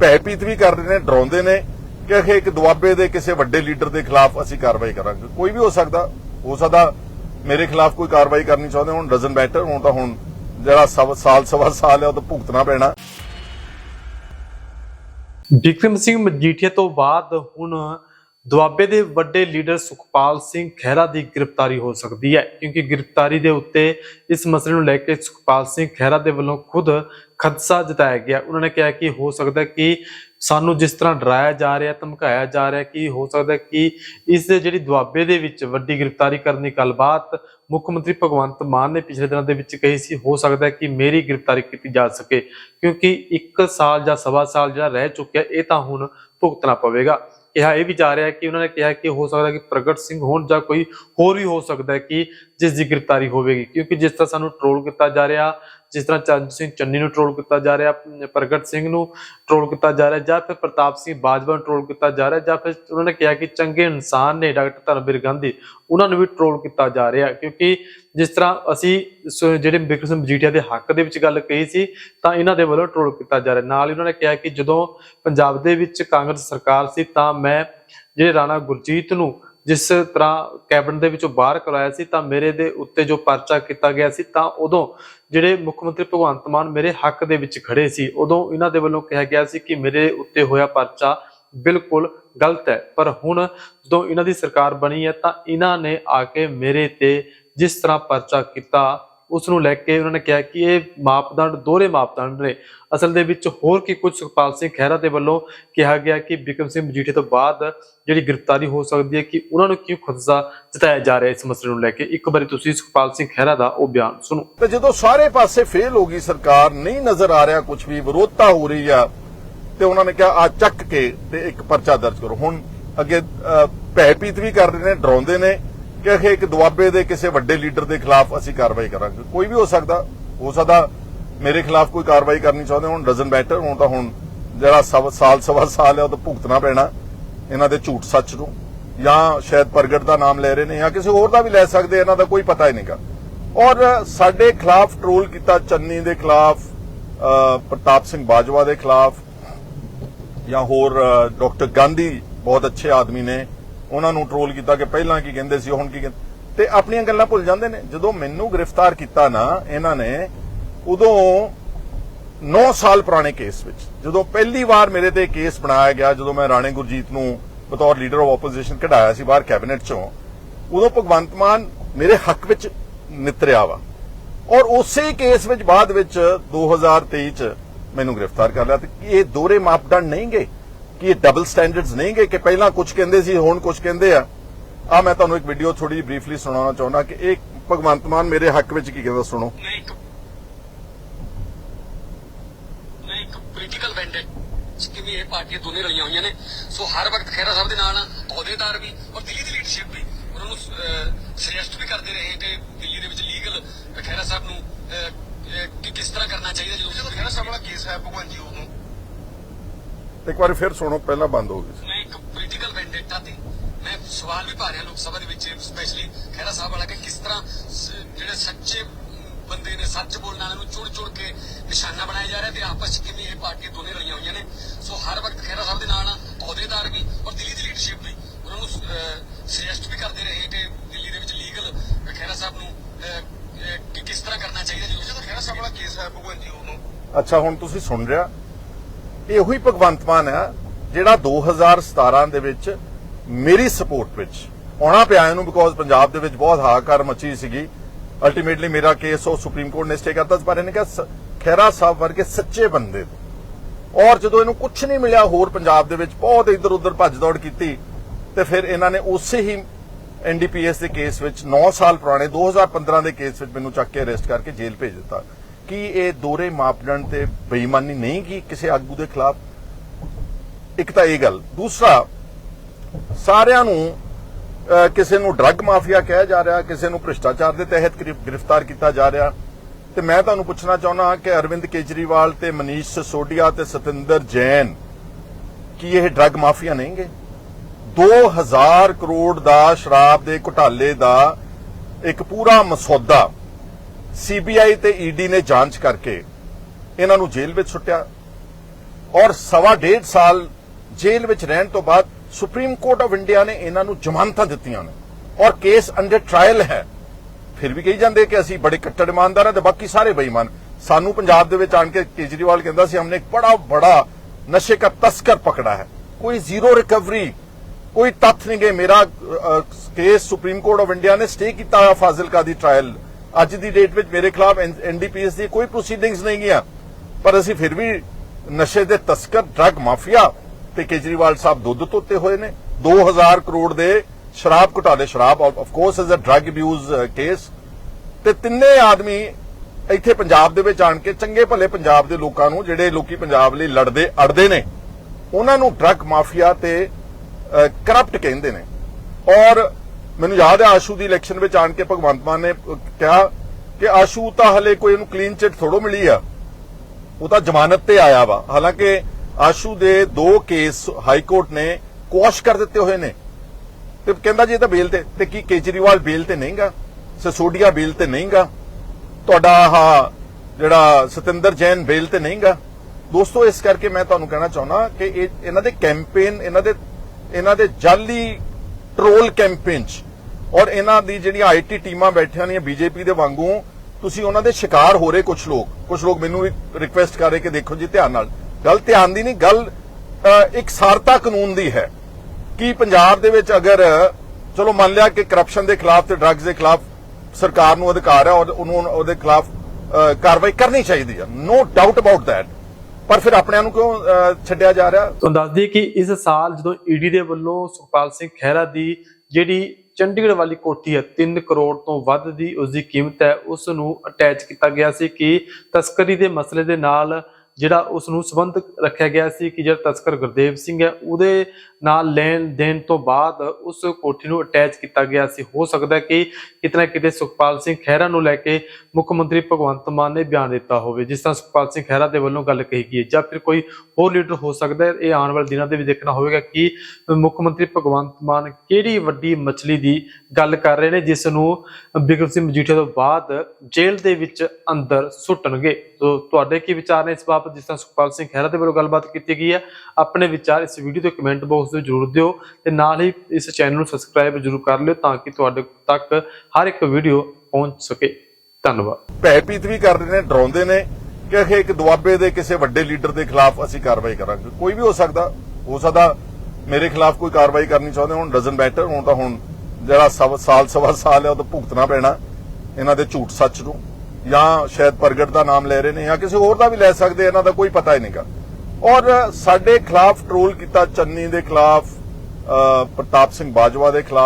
ਭੈਪੀਤ ਵੀ ਕਰਦੇ ਨੇ, ਡਰਾਉਂਦੇ ਨੇ ਕਿ ਇਹ ਇੱਕ ਦੁਆਬੇ ਦੇ ਕਿਸੇ ਵੱਡੇ ਲੀਡਰ ਦੇ ਖਿਲਾਫ ਅਸੀਂ ਕਾਰਵਾਈ ਕਰਾਂਗੇ। ਕੋਈ ਵੀ ਹੋ ਸਕਦਾ ਹੋ ਸਕਦਾ ਮੇਰੇ ਖਿਲਾਫ ਕੋਈ ਕਾਰਵਾਈ ਕਰਨੀ ਚਾਹੁੰਦੇ ਹੁਣ ਡਸਨਟ ਮੈਟਰ ਹੁਣ ਤਾਂ ਹੁਣ ਜਿਹੜਾ ਸਾਲ ਸਵਾ ਸਾਲ ਹੈ, ਉਹ ਤਾਂ ਭੁਗਤਣਾ ਪੈਣਾ। ਬਿਕਰਮ ਸਿੰਘ ਮਜੀਠੀਆ ਤੋਂ ਬਾਅਦ ਹੁਣ ਦੁਆਬੇ ਦੇ ਵੱਡੇ ਲੀਡਰ ਸੁਖਪਾਲ ਸਿੰਘ ਖਹਿਰਾ ਦੀ ਗ੍ਰਿਫਤਾਰੀ ਹੋ ਸਕਦੀ ਹੈ, ਕਿਉਂਕਿ ਗ੍ਰਿਫਤਾਰੀ ਦੇ ਉੱਤੇ ਇਸ ਮਸਲੇ ਨੂੰ ਲੈ ਕੇ ਸੁਖਪਾਲ ਸਿੰਘ ਖਹਿਰਾ ਦੇ ਵੱਲੋਂ ਖੁਦ ਖਦਸ਼ਾ ਜਤਾਇਆ ਗਿਆ। ਉਹਨਾਂ ਨੇ ਕਿਹਾ ਕਿ ਹੋ ਸਕਦਾ ਕਿ ਸਾਨੂੰ ਜਿਸ ਤਰ੍ਹਾਂ ਡਰਾਇਆ ਜਾ ਰਿਹਾ, ਧਮਕਾਇਆ ਜਾ ਰਿਹਾ ਕਿ ਹੋ ਸਕਦਾ ਕਿ ਇਸ ਦੇ ਜਿਹੜੀ ਦੁਆਬੇ ਦੇ ਵਿੱਚ ਵੱਡੀ ਗ੍ਰਿਫਤਾਰੀ ਕਰਨ ਦੀ ਗੱਲਬਾਤ ਮੁੱਖ ਮੰਤਰੀ ਭਗਵੰਤ ਮਾਨ ਨੇ ਪਿਛਲੇ ਦਿਨਾਂ ਦੇ ਵਿੱਚ ਕਹੀ ਸੀ, ਹੋ ਸਕਦਾ ਕਿ ਮੇਰੀ ਗ੍ਰਿਫਤਾਰੀ ਕੀਤੀ ਜਾ ਸਕੇ, ਕਿਉਂਕਿ 1 ਸਾਲ ਜਾਂ ਸਵਾ ਸਾਲ ਜਿਹੜਾ ਰਹਿ ਚੁੱਕਿਆ, ਇਹ ਤਾਂ ਹੁਣ ਭੁਗਤਣਾ ਪਵੇਗਾ। ਕਿਹਾ ਇਹ ਵੀ ਜਾ ਰਿਹਾ ਕਿ ਉਹਨਾਂ ਨੇ ਕਿਹਾ ਕਿ ਹੋ ਸਕਦਾ ਕਿ ਪ੍ਰਗਟ ਸਿੰਘ ਹੋਣ ਜਾਂ ਕੋਈ ਹੋਰ ਵੀ ਹੋ ਸਕਦਾ ਕਿ ਜਿਸ ਦੀ ਗ੍ਰਿਫਤਾਰੀ ਹੋਵੇਗੀ, ਕਿਉਂਕਿ ਜਿਸ ਤਰ੍ਹਾਂ ਸਾਨੂੰ ਟ੍ਰੋਲ ਕੀਤਾ ਜਾ ਰਿਹਾ ਜਿਸ ਤਰ੍ਹਾਂ ਚੰਦ ਸਿੰਘ ਚੰਨੀ ਨੂੰ ਟ੍ਰੋਲ ਕੀਤਾ ਜਾ ਰਿਹਾ, ਪ੍ਰਗਟ ਸਿੰਘ ਨੂੰ ਟ੍ਰੋਲ ਕੀਤਾ ਜਾ ਰਿਹਾ ਜਾਂ ਫਿਰ ਪ੍ਰਤਾਪ ਸਿੰਘ ਬਾਜਵਾ ਨੂੰ ਟ੍ਰੋਲ ਕੀਤਾ ਜਾ ਰਿਹਾ ਜਾਂ ਫਿਰ ਉਹਨਾਂ ਨੇ ਕਿਹਾ ਕਿ ਚੰਗੇ ਇਨਸਾਨ ਨੇ ਡਾਕਟਰ ਧਰਮਵੀਰ ਗਾਂਧੀ, ਉਹਨਾਂ ਨੂੰ ਵੀ ਟ੍ਰੋਲ ਕੀਤਾ ਜਾ ਰਿਹਾ ਕਿਉਂਕਿ ਜਿਸ ਤਰ੍ਹਾਂ ਅਸੀਂ ਜਿਹੜੇ ਬਿਕਰਮ ਸਿੰਘ ਮਜੀਠੀਆ ਦੇ ਹੱਕ ਦੇ ਵਿੱਚ ਗੱਲ ਕਹੀ ਸੀ, ਤਾਂ ਇਹਨਾਂ ਦੇ ਵੱਲੋਂ ਟ੍ਰੋਲ ਕੀਤਾ ਜਾ ਰਿਹਾ। ਨਾਲ ਹੀ ਉਹਨਾਂ ਨੇ ਕਿਹਾ ਕਿ ਜਦੋਂ ਪੰਜਾਬ ਦੇ ਵਿੱਚ ਕਾਂਗਰਸ ਸਰਕਾਰ ਸੀ, ਤਾਂ ਮੈਂ, ਜਿਹੜੇ ਰਾਣਾ ਗੁਰਜੀਤ ਨੂੰ ਜਿਸ ਤਰ੍ਹਾਂ ਕੈਬਨਿਟ ਦੇ ਵਿੱਚੋਂ ਬਾਹਰ ਕਰਾਇਆ ਸੀ, ਤਾਂ ਮੇਰੇ ਦੇ ਉੱਤੇ ਜੋ ਪਰਚਾ ਕੀਤਾ ਗਿਆ ਸੀ, ਤਾਂ ਉਦੋਂ ਜਿਹੜੇ ਮੁੱਖ ਮੰਤਰੀ ਭਗਵੰਤ ਮਾਨ ਮੇਰੇ ਹੱਕ ਦੇ ਵਿੱਚ ਖੜੇ ਸੀ, ਉਦੋਂ ਇਹਨਾਂ ਦੇ ਵੱਲੋਂ ਕਿਹਾ ਗਿਆ ਸੀ ਕਿ ਮੇਰੇ ਉੱਤੇ ਹੋਇਆ ਪਰਚਾ ਬਿਲਕੁਲ ਗਲਤ ਹੈ। ਪਰ ਹੁਣ ਜਦੋਂ ਇਹਨਾਂ ਦੀ ਸਰਕਾਰ ਬਣੀ ਹੈ, ਤਾਂ ਇਹਨਾਂ ਨੇ ਆ ਕੇ ਮੇਰੇ ਤੇ ਜਿਸ ਤਰ੍ਹਾਂ ਪਰਚਾ ਕੀਤਾ ਉਸ ਨੂੰ ਲੈ ਕੇ ਉਹਨਾਂ ਨੇ ਕਿਹਾ ਕਿ ਇਹ ਮਾਪਦੰਡ ਦੋਹਰੇ ਮਾਪਦੰਡ ਨੇ। ਅਸਲ ਦੇ ਵਿੱਚ ਹੋਰ ਕੀ ਕੁਝ ਸੁਖਪਾਲ ਸਿੰਘ ਖਹਿਰਾ ਦੇ ਵੱਲੋਂ ਕਿਹਾ ਗਿਆ ਕਿ ਬਿਕਮ ਸਿੰਘ ਮਜੀਠੇ ਤੋਂ ਬਾਅਦ ਜਿਹੜੀ ਗ੍ਰਿਫਤਾਰੀ ਹੋ ਸਕਦੀ ਹੈ ਕਿ ਉਹਨਾਂ ਨੂੰ ਕਿਉਂ ਖਦਸ਼ਾ ਜਤਾਇਆ ਜਾ ਰਿਹਾ ਇਸ ਮਸਲੇ ਨੂੰ ਲੈ ਕੇ। ਇੱਕ ਵਾਰੀ ਤੁਸੀਂ ਸੁਖਪਾਲ ਸਿੰਘ ਖਹਿਰਾ ਦਾ ਉਹ ਬਿਆਨ ਸੁਣੋ। ਤੇ ਜਦੋਂ ਸਾਰੇ ਪਾਸੇ ਫੇਲ ਹੋ ਗਈ ਸਰਕਾਰ ਨਹੀਂ ਨਜ਼ਰ ਆ ਰਿਹਾ ਕੁਝ ਵੀ ਵਿਰੋਧਤਾ ਹੋ ਰਹੀ ਆ ਤੇ ਉਹਨਾਂ ਨੇ ਕਿਹਾ ਆ ਚੱਕ ਕੇ ਤੇ ਇੱਕ ਪਰਚਾ ਦਰਜ ਕਰੋ। ਹੁਣ ਅੱਗੇ ਅਹ, ਭੈਪੀਤ ਵੀ ਕਰ ਰਹੇ ਨੇ ਡਰਾਉਂਦੇ ਨੇ। ਕਿ ਇੱਕ ਦੁਆਬੇ ਦੇ ਕਿਸੇ ਵੱਡੇ ਲੀਡਰ ਦੇ ਖਿਲਾਫ ਅਸੀਂ ਕਾਰਵਾਈ ਕਰਾਂਗੇ। ਕੋਈ ਵੀ ਹੋ ਸਕਦਾ ਹੋ ਸਕਦਾ ਮੇਰੇ ਖਿਲਾਫ ਕੋਈ ਕਾਰਵਾਈ ਕਰਨੀ ਚਾਹੁੰਦੇ ਹੁਣ ਡਸਨਟ ਮੈਟਰ ਹੁਣ ਤਾਂ ਹੁਣ ਜਿਹੜਾ ਸਾਲ ਸਵਾ ਸਾਲ ਹੈ, ਉਹ ਤਾਂ ਭੁਗਤਣਾ ਪੈਣਾ। ਇਹਨਾਂ ਦੇ ਝੂਠ ਸੱਚ ਨੂੰ। ਜਾਂ ਸ਼ਾਇਦ ਪ੍ਰਗਟ ਦਾ ਨਾਮ ਲੈ ਰਹੇ ਨੇ ਜਾਂ ਕਿਸੇ ਹੋਰ ਦਾ ਵੀ ਲੈ ਸਕਦੇ ਇਹਨਾਂ ਦਾ ਕੋਈ ਪਤਾ ਹੀ ਨਹੀਂਗਾ ਔਰ ਸਾਡੇ ਖਿਲਾਫ ਟ੍ਰੋਲ ਕੀਤਾ ਚੰਨੀ ਦੇ ਖਿਲਾਫ ਪ੍ਰਤਾਪ ਸਿੰਘ ਬਾਜਵਾ ਦੇ ਖਿਲਾਫ, ਜਾਂ ਹੋਰ ਡਾਕਟਰ ਗਾਂਧੀ ਬਹੁਤ ਅੱਛੇ ਆਦਮੀ ਨੇ। ਉਹਨਾਂ ਨੂੰ ਟ੍ਰੋਲ ਕੀਤਾ ਕਿ ਪਹਿਲਾਂ ਕੀ ਕਹਿੰਦੇ ਸੀ, ਹੁਣ ਕੀ ਕਹਿੰਦੇ। ਤੇ ਆਪਣੀਆਂ ਗੱਲਾਂ ਭੁੱਲ ਜਾਂਦੇ ਨੇ। ਜਦੋਂ ਮੈਨੂੰ ਗ੍ਰਿਫਤਾਰ ਕੀਤਾ ਨਾ, ਇਹਨਾਂ ਨੇ ਉਦੋਂ 9 ਸਾਲ ਪੁਰਾਣੇ ਕੇਸ ਵਿੱਚ, ਜਦੋਂ ਪਹਿਲੀ ਵਾਰ ਮੇਰੇ ਤੇ ਕੇਸ ਬਣਾਇਆ ਗਿਆ, ਜਦੋਂ ਮੈਂ ਰਾਣੇ ਗੁਰਜੀਤ ਨੂੰ ਬਤੌਰ ਲੀਡਰ ਆਫ ਆਪੋਜੀਸ਼ਨ ਕਢਾਇਆ ਸੀ ਬਾਹਰ ਕੈਬਨਿਟ ਚੋਂ, ਉਦੋਂ ਭਗਵੰਤ ਮਾਨ ਮੇਰੇ ਹੱਕ ਵਿੱਚ ਨਿਤਰਿਆ ਵਾ। ਔਰ ਉਸੇ ਕੇਸ ਵਿੱਚ ਬਾਅਦ ਵਿੱਚ 2023 ਚ ਮੈਨੂੰ ਗ੍ਰਿਫਤਾਰ ਕਰ ਲਿਆ ਤੇ ਇਹ ਦੋਹਰੇ ਮਾਪਦੰਡ ਨਹੀਂ ਗਏ। ਕਿ ਇਹ ਡਬਲ ਸਟੈਂਡਰਡਸ ਨਹੀਂਗੇ ਕਿ ਪਹਿਲਾਂ ਕੁਝ ਕਹਿੰਦੇ ਸੀ ਹੁਣ ਕੁਝ ਕਹਿੰਦੇ ਆ। ਆ ਮੈਂ ਤੁਹਾਨੂੰ ਇੱਕ ਵੀਡੀਓ ਥੋੜੀ ਜਿਹੀ ਬਰੀਫਲੀ ਸੁਣਾਉਣਾ ਚਾਹੁੰਦਾ ਕਿ ਇਹ ਭਗਵੰਤ ਮਾਨ ਮੇਰੇ ਹੱਕ ਵਿੱਚ ਕੀ ਕਹਿੰਦਾ ਸੁਣੋ। ਮੈਂ ਇੱਕ ਪੋਲੀਟੀਕਲ ਵੈਂਡੇਟ ਕਿਵੇਂ ਇਹ ਪਾਰਟੀਆਂ ਦੋਨੇ ਰਲੀਆਂ ਹੋਈਆਂ ਨੇ। ਸੋ ਹਰ ਵਕਤ ਖਹਿਰਾ ਸਾਹਿਬ ਦੇ ਨਾਲ ਅਹੁਦੇਦਾਰ ਵੀ ਔਰ ਦਿੱਲੀ ਦੀ ਲੀਡਰਸ਼ਿਪ ਵੀ। ਉਹਨਾਂ ਨੂੰ ਸੁਜੈਸਟ ਵੀ ਕਰਦੇ ਰਹੇ ਕਿ ਦਿੱਲੀ ਦੇ ਵਿੱਚ ਲੀਗਲ ਖਹਿਰਾ ਸਾਹਿਬ ਨੂੰ ਕਿ ਕਿਸ ਤਰ੍ਹਾਂ ਕਰਨਾ ਚਾਹੀਦਾ ਜਦੋਂ ਖਹਿਰਾ ਸਾਹਿਬ ਵਾਲਾ ਕੇਸ ਹੈ ਭਗਵਾਨ ਜੀ ਉਦੋਂ ਇੱਕ ਵਾਰੀ ਫਿਰ ਸੁਣੋ ਪਹਿਲਾਂ ਬੰਦ ਹੋ ਗਈ ਸੀ। ਮੈਂ ਇੱਕ ਪੋਲੀਟੀਕਲ ਵੈਂਡੇਟਾ ਤੇ ਮੈਂ ਸਵਾਲ ਵੀ ਪਾ ਰਿਹਾ ਲੋਕ ਸਭਾ ਦੇ ਵਿੱਚ ਸਪੈਸ਼ਲੀ ਖਹਿਰਾ ਸਾਹਿਬ ਵਾਲਾ ਕਿ ਕਿਸ ਤਰ੍ਹਾਂ ਜਿਹੜੇ ਸੱਚੇ ਬੰਦੇ ਨੇ ਸੱਚ ਬੋਲਣ ਵਾਲਿਆਂ ਨੂੰ ਚੁੜ ਚੁੜ ਕੇ ਨਿਸ਼ਾਨਾ ਬਣਾਇਆ ਜਾ ਰਿਹਾ ਤੇ ਆਪਸ ਵਿੱਚ ਕਿਵੇਂ ਇਹ ਪਾਰਟੀਆਂ ਦੋਨੇ ਰਲੀਆਂ ਹੋਈਆਂ ਨੇ। ਸੋ ਹਰ ਵਕਤ ਖਹਿਰਾ ਸਾਹਿਬ ਦੇ ਨਾਲ ਅਹੁਦੇਦਾਰ ਵੀ ਔਰ ਦਿੱਲੀ ਦੀ ਲੀਡਰਸ਼ਿਪ ਵੀ। ਉਹਨਾਂ ਨੂੰ ਸੁਜੈਸਟ ਵੀ ਕਰਦੇ ਰਹੇ ਕਿ ਦਿੱਲੀ ਦੇ ਵਿੱਚ ਲੀਗਲ ਖਹਿਰਾ ਸਾਹਿਬ ਨੂੰ ਕਿਸ ਤਰ੍ਹਾਂ ਕਰਨਾ ਚਾਹੀਦਾ ਜਦੋਂ ਖਹਿਰਾ ਸਾਹਿਬ ਵਾਲਾ ਕੇਸ ਹੈ ਭਗਵਾਨ ਜੀ ਉਦੋਂ ਅੱਛਾ ਹੁਣ ਤੁਸੀਂ ਸੁਣ ਰਿਹਾ ਇਹ ਉਹੀ ਭਗਵੰਤ ਮਾਨ ਆ, ਜਿਹੜਾ 2017 ਦੇ ਵਿੱਚ ਮੇਰੀ ਸਪੋਰਟ ਵਿੱਚ ਆਉਣਾ ਪਿਆ ਇਹਨੂੰ ਬਿਕੋਜ਼ ਪੰਜਾਬ ਦੇ ਵਿੱਚ ਬਹੁਤ ਹਾਹਾਕਾਰ ਮਚੀ ਸੀਗੀ। ਅਲਟੀਮੇਟਲੀ ਮੇਰਾ ਕੇਸ ਉਹ ਸੁਪਰੀਮ ਕੋਰਟ ਨੇ ਸਟੇ ਕਰਤਾ ਪਰ ਇਹਨੇ ਕਿਹਾ ਸ- ਖਹਿਰਾ ਸਾਹਿਬ ਵਰਗੇ ਸੱਚੇ ਬੰਦੇ ਔਰ ਜਦੋਂ ਇਹਨੂੰ ਕੁਝ ਨਹੀਂ ਮਿਲਿਆ, ਹੋਰ ਪੰਜਾਬ ਦੇ ਵਿੱਚ ਬਹੁਤ ਇੱਧਰ ਉੱਧਰ ਭੱਜ ਦੌੜ ਕੀਤੀ, ਤੇ ਫਿਰ ਇਹਨਾਂ ਨੇ ਉਸੇ ਹੀ ਐਨਡੀਪੀਐਸ ਦੇ ਕੇਸ ਵਿੱਚ 9 ਸਾਲ ਪੁਰਾਣੇ 2015 ਦੇ ਕੇਸ ਵਿੱਚ ਮੈਨੂੰ ਚੱਕ ਕੇ ਅਰੈਸਟ ਕਰਕੇ ਜੇਲ੍ਹ ਭੇਜ ਦਿੱਤਾ। ਕੀ ਇਹ ਦੋਰੇ ਮਾਪਦੰਡ ਤੇ ਬੇਈਮਾਨੀ ਨਹੀਂ ਕੀ ਕਿਸੇ ਆਗੂ ਦੇ ਖਿਲਾਫ? ਇੱਕ ਤਾਂ ਇਹ ਗੱਲ। ਦੂਸਰਾ, ਸਾਰਿਆਂ ਨੂੰ ਕਿਸੇ ਨੂੰ ਡਰੱਗ ਮਾਫੀਆ ਕਿਹਾ ਜਾ ਰਿਹਾ, ਕਿਸੇ ਨੂੰ ਭ੍ਰਿਸ਼ਟਾਚਾਰ ਦੇ ਤਹਿਤ ਗ੍ਰਿਫਤਾਰ ਕੀਤਾ ਜਾ ਰਿਹਾ। ਤੇ ਮੈਂ ਤੁਹਾਨੂੰ ਪੁੱਛਣਾ ਚਾਹੁੰਦਾ ਕਿ ਅਰਵਿੰਦ ਕੇਜਰੀਵਾਲ ਤੇ ਮਨੀਸ਼ ਸਿਸੋਡੀਆ ਤੇ ਸਤਿੰਦਰ ਜੈਨ, ਕੀ ਇਹ ਡਰੱਗ ਮਾਫੀਆ ਨਹੀਂਗੇ 2000 ਕਰੋੜ ਦਾ ਸ਼ਰਾਬ ਦੇ ਘੁਟਾਲੇ ਦਾ ਇੱਕ ਪੂਰਾ ਮਸੌਦਾ ਸੀਬੀਆਈ ਤੇ ਈਡੀ ਨੇ ਜਾਂਚ ਕਰਕੇ ਇਹਨਾਂ ਨੂੰ ਜੇਲ੍ਹ ਵਿੱਚ ਸੁੱਟਿਆ ਔਰ ਸਵਾ ਡੇਢ ਸਾਲ ਜੇਲ੍ਹ ਵਿੱਚ ਰਹਿਣ ਤੋਂ ਬਾਅਦ ਸੁਪਰੀਮ ਕੋਰਟ ਆਫ ਇੰਡੀਆ ਨੇ ਇਹਨਾਂ ਨੂੰ ਜ਼ਮਾਨਤਾਂ ਦਿੱਤੀਆਂ ਨੇ ਔਰ ਕੇਸ ਅੰਡਰ ਟ੍ਰਾਇਲ ਹੈ। ਫਿਰ ਵੀ ਕਹੀ ਜਾਂਦੇ ਕਿ ਅਸੀਂ ਬੜੇ ਕੱਟੜ ਇਮਾਨਦਾਰ ਹਾਂ ਤੇ ਬਾਕੀ ਸਾਰੇ ਬੇਈਮਾਨ। ਸਾਨੂੰ ਪੰਜਾਬ ਦੇ ਵਿੱਚ ਆਣ ਕੇ ਕੇਜਰੀਵਾਲ ਕਹਿੰਦਾ ਸੀ, ਹਮਨੇ ਇੱਕ ਬੜਾ ਬੜਾ ਨਸ਼ੇ ਦਾ ਤਸਕਰ ਪਕੜਾ ਹੈ। ਕੋਈ ਜ਼ੀਰੋ ਰਿਕਵਰੀ, ਕੋਈ ਤੱਥ ਨਹੀਂ ਗਏ। ਮੇਰਾ case supreme court of India ਨੇ ਸਟੇ ਕੀਤਾ ਹੋਇਆ ਫਾਜ਼ਿਲਕਾ ਦੀ ਟ੍ਰਾਇਲ ਅੱਜ ਦੀ ਡੇਟ ਵਿੱਚ ਮੇਰੇ ਖਿਲਾਫ ਐਨਡੀਪੀਐਸ ਦੀ ਕੋਈ ਪ੍ਰੋਸੀਡਿੰਗਸ ਨਹੀਂ ਗਿਆ ਪਰ ਅਸੀਂ ਫਿਰ ਵੀ ਨਸ਼ੇ ਦੇ ਤਸਕਰ ਡਰੱਗ ਮਾਫੀਆ ਤੇ ਕੇਜਰੀਵਾਲ ਸਾਹਿਬ ਦੁੱਧ ਤੋਤੇ ਹੋਏ ਨੇ। 2000 ਕਰੋੜ ਦੇ ਸ਼ਰਾਬ ਘੁਟਾਲੇ, ਸ਼ਰਾਬ of course is a drug abuse case ਤੇ ਤਿੰਨੇ ਆਦਮੀ ਇੱਥੇ ਪੰਜਾਬ ਦੇ ਵਿੱਚ ਆਣ ਕੇ ਚੰਗੇ ਭਲੇ ਪੰਜਾਬ ਦੇ ਲੋਕਾਂ ਨੂੰ, ਜਿਹੜੇ ਲੋਕੀ ਪੰਜਾਬ ਲਈ ਲੜਦੇ, ਅੜਦੇ ਨੇ, ਉਹਨਾਂ ਨੂੰ ਡਰੱਗ ਮਾਫੀਆ ਤੇ ਕਰਪਟ ਕਹਿੰਦੇ ਨੇ। ਔਰ ਮੈਨੂੰ ਯਾਦ ਹੈ ਆਸ਼ੂ ਦੀ ਇਲੈਕਸ਼ਨ ਵਿੱਚ ਆਣ ਕੇ ਭਗਵੰਤ ਮਾਨ ਨੇ ਕਿਹਾ ਕਿ ਆਸ਼ੂ ਤਾਂ ਹਲੇ ਕੋਈ ਇਹਨੂੰ ਕਲੀਨ ਚਿਟ ਥੋੜੋ ਮਿਲੀ ਆ। ਉਹ ਤਾਂ ਜ਼ਮਾਨਤ ਤੇ ਆਇਆ ਵਾ। ਹਾਲਾਂਕਿ ਆਸ਼ੂ ਦੇ ਦੋ ਕੇਸ ਹਾਈ ਕੋਰਟ ਨੇ ਕੁਆਸ਼ ਕਰ ਦਿੱਤੇ ਹੋਏ ਨੇ। ਤੇ ਕਹਿੰਦਾ ਜੀ ਇਹ ਤਾਂ ਬੇਲ ਤੇ ਤੇ ਕੀ ਕੇਜਰੀਵਾਲ ਬੇਲ ਤੇ ਨਹੀਂਗਾ? ਸਸੋਡੀਆ ਬੇਲ ਤੇ ਨਹੀਂਗਾ? ਤੁਹਾਡਾ ਆਹ ਜਿਹੜਾ ਸਤਿੰਦਰ ਜੈਨ ਬੇਲ ਤੇ ਨਹੀਂਗਾ? ਦੋਸਤੋ, ਇਸ ਕਰਕੇ ਮੈਂ ਤੁਹਾਨੂੰ ਕਹਿਣਾ ਚਾਹੁੰਦਾ ਕਿ ਇਹ, ਇਹਨਾਂ ਦੇ ਕੈਂਪੇਨ ਇਹਨਾਂ ਦੇ ਇਹਨਾਂ ਦੇ ਜਾਲੀ ਟਰੋਲ ਕੈਂਪੇਨ ਚ। ਔਰ ਇਹਨਾਂ ਦੀ ਜਿਹੜੀਆਂ ਆਈਟੀ ਟੀਮਾਂ ਬੈਠੀਆਂ ਨੇ ਬੀਜੇਪੀ ਦੇ ਵਾਂਗੂ ਤੁਸੀਂ ਉਹਨਾਂ ਦੇ ਸ਼ਿਕਾਰ ਹੋ ਰਹੇ ਕੁਝ ਲੋਕ। ਕੁਝ ਲੋਕ ਮੈਨੂੰ ਵੀ ਰਿਕੁਐਸਟ ਕਰ ਰਹੇ ਕਿ ਦੇਖੋ ਜੀ ਧਿਆਨ ਨਾਲ। ਗੱਲ ਧਿਆਨ ਦੀ ਨਹੀਂ ਗੱਲ ਅ, ਇੱਕ ਸਾਰਤਾ ਕਾਨੂੰਨ ਦੀ ਹੈ ਕਿ ਪੰਜਾਬ ਦੇ ਵਿੱਚ ਅਗਰ ਚਲੋ ਮੰਨ ਲਿਆ ਕਿ ਕਰਪਸ਼ਨ ਦੇ ਖਿਲਾਫ ਤੇ ਡਰੱਗਸ ਦੇ ਖਿਲਾਫ ਸਰਕਾਰ ਨੂੰ ਅਧਿਕਾਰ ਹੈ ਔਰ ਉਹਨੂੰ ਉਹਦੇ ਖਿਲਾਫ ਕਾਰਵਾਈ ਕਰਨੀ ਚਾਹੀਦੀ ਹੈ। ਨੋ ਡਾਊਟ ਅਬਾਊਟ that ਪਰ ਫਿਰ ਆਪਣਿਆਂ ਨੂੰ ਕਿਉਂ ਅ, ਛੱਡਿਆ ਜਾ ਰਿਹਾ? ਤੁਹਾਨੂੰ ਦੱਸ ਦਈਏ ਕਿ ਇਸ ਸਾਲ ਜਦੋਂ ਈਡੀ ਦੇ ਵੱਲੋਂ ਸੁਖਪਾਲ ਸਿੰਘ ਖਹਿਰਾ ਦੀ ਜਿਹੜੀ ਚੰਡੀਗੜ੍ਹ ਵਾਲੀ ਕੋਠੀ ਹੈ 3 ਕਰੋੜ ਤੋਂ ਵੱਧ ਦੀ ਉਸ ਦੀ ਕੀਮਤ ਹੈ ਉਸ ਨੂੰ ਅਟੈਚ ਕੀਤਾ ਗਿਆ ਸੀ ਕਿ ਤਸਕਰੀ ਦੇ ਮਸਲੇ ਦੇ ਨਾਲ ਜਿਹੜਾ ਉਸ ਨੂੰ ਸੰਬੰਧ ਰੱਖਿਆ ਗਿਆ ਸੀ ਕਿ ਜਿਹੜਾ ਤਸਕਰ ਗੁਰਦੇਵ ਸਿੰਘ ਹੈ, ਉਹਦੇ ਨਾਲ ਲੈਣ ਦੇਣ ਤੋਂ ਬਾਅਦ ਉਸ ਕੋਠੀ ਨੂੰ ਅਟੈਚ ਕੀਤਾ ਗਿਆ ਸੀ। ਹੋ ਸਕਦਾ ਹੈ ਕਿ ਕਿਤਨਾ ਕਿਤੇ ਸੁਖਪਾਲ ਸਿੰਘ ਖਹਿਰਾ ਨੂੰ ਲੈ ਕੇ ਮੁੱਖ ਮੰਤਰੀ ਭਗਵੰਤ ਮਾਨ ਨੇ ਬਿਆਨ ਦਿੱਤਾ ਹੋਵੇ। ਜਿਸ ਤਰ੍ਹਾਂ ਸੁਖਪਾਲ ਸਿੰਘ ਖਹਿਰਾ ਦੇ ਵੱਲੋਂ ਗੱਲ ਕਹੀ ਗਈ ਹੈ। ਜਾਂ ਫਿਰ ਕੋਈ ਹੋਰ ਲੀਡਰ ਹੋ ਸਕਦਾ ਹੈ, ਇਹ ਆਉਣ ਵਾਲੇ ਦਿਨਾਂ ਦੇ ਵਿੱਚ ਦੇਖਣਾ ਹੋਵੇਗਾ ਕਿ ਮੁੱਖ ਮੰਤਰੀ ਭਗਵੰਤ ਮਾਨ ਕਿਹੜੀ ਵੱਡੀ ਮੱਛਲੀ ਦੀ ਗੱਲ ਕਰ ਰਹੇ ਨੇ, ਜਿਸ ਨੂੰ ਬਿਕਰਮ ਸਿੰਘ ਮਜੀਠੀਆ ਤੋਂ ਬਾਅਦ ਜੇਲ੍ਹ ਦੇ ਵਿੱਚ ਅੰਦਰ ਸੁੱਟਣਗੇ। ਸੋ ਤੁਹਾਡੇ ਕੀ ਵਿਚਾਰ ਨੇ ਇਸ ਬਾਬਤ ਜਿਸ ਤਰ੍ਹਾਂ ਸੁਖਪਾਲ ਸਿੰਘ ਖਹਿਰਾ ਦੇ ਵੱਲੋਂ ਗੱਲਬਾਤ ਕੀਤੀ ਗਈ ਹੈ। ਆਪਣੇ ਵਿਚਾਰ ਇਸ ਵੀਡੀਓ ਦੇ ਕਮੈਂਟ ਬਾਕਸ ਵਿੱਚ ਜ਼ਰੂਰ ਦਿਓ ਤੇ ਨਾਲ ਹੀ ਇਸ ਚੈਨਲ ਨੂੰ ਸਬਸਕ੍ਰਾਈਬ ਜ਼ਰੂਰ ਕਰ ਲਿਓ ਤਾਂ ਕਿ ਤੁਹਾਡੇ ਤੱਕ ਹਰ ਇੱਕ ਵੀਡੀਓ ਪਹੁੰਚ ਸਕੇ। ਧੰਨਵਾਦ। ਭੈਪੀਤ ਵੀ ਕਰਦੇ ਨੇ, ਡਰਾਉਂਦੇ ਨੇ ਕਿ ਇੱਕ ਦੁਆਬੇ ਦੇ ਕਿਸੇ ਵੱਡੇ ਲੀਡਰ ਦੇ ਖਿਲਾਫ ਅਸੀਂ ਕਾਰਵਾਈ ਕਰਾਂਗੇ। ਕੋਈ ਵੀ ਹੋ ਸਕਦਾ ਹੋ ਸਕਦਾ ਮੇਰੇ ਖਿਲਾਫ ਕੋਈ ਕਾਰਵਾਈ ਕਰਨੀ ਚਾਹੁੰਦੇ ਹੁਣ ਡਸਨਟ ਮੈਟਰ ਹੁਣ ਤਾਂ ਹੁਣ ਜਿਹੜਾ ਸਵਾ- ਸਾਲ ਸਵਾ ਸਾਲ ਹੈ, ਉਹ ਤਾਂ ਭੁਗਤਣਾ ਪੈਣਾ। ਇਹਨਾਂ ਦੇ ਝੂਠ ਸੱਚ ਨੂੰ ਜਾਂ ਸ਼ਾਇਦ ਪ੍ਰਗਟ ਦਾ ਨਾਮ ਲੈ ਰਹੇ ਨੇ ਜਾਂ ਕਿਸੇ ਹੋਰ ਦਾ ਵੀ ਲੈ ਸਕਦੇ ਇਹਨਾਂ ਦਾ ਕੋਈ ਪਤਾ ਹੀ ਨਹੀਂਗਾ ਔਰ ਸਾਡੇ ਖਿਲਾਫ ਟਰੋਲ ਕੀਤਾ ਚੰਨੀ ਦੇ ਖਿਲਾਫ ਪ੍ਰਤਾਪ ਸਿੰਘ ਬਾਜਵਾ ਦੇ ਖਿਲਾਫ।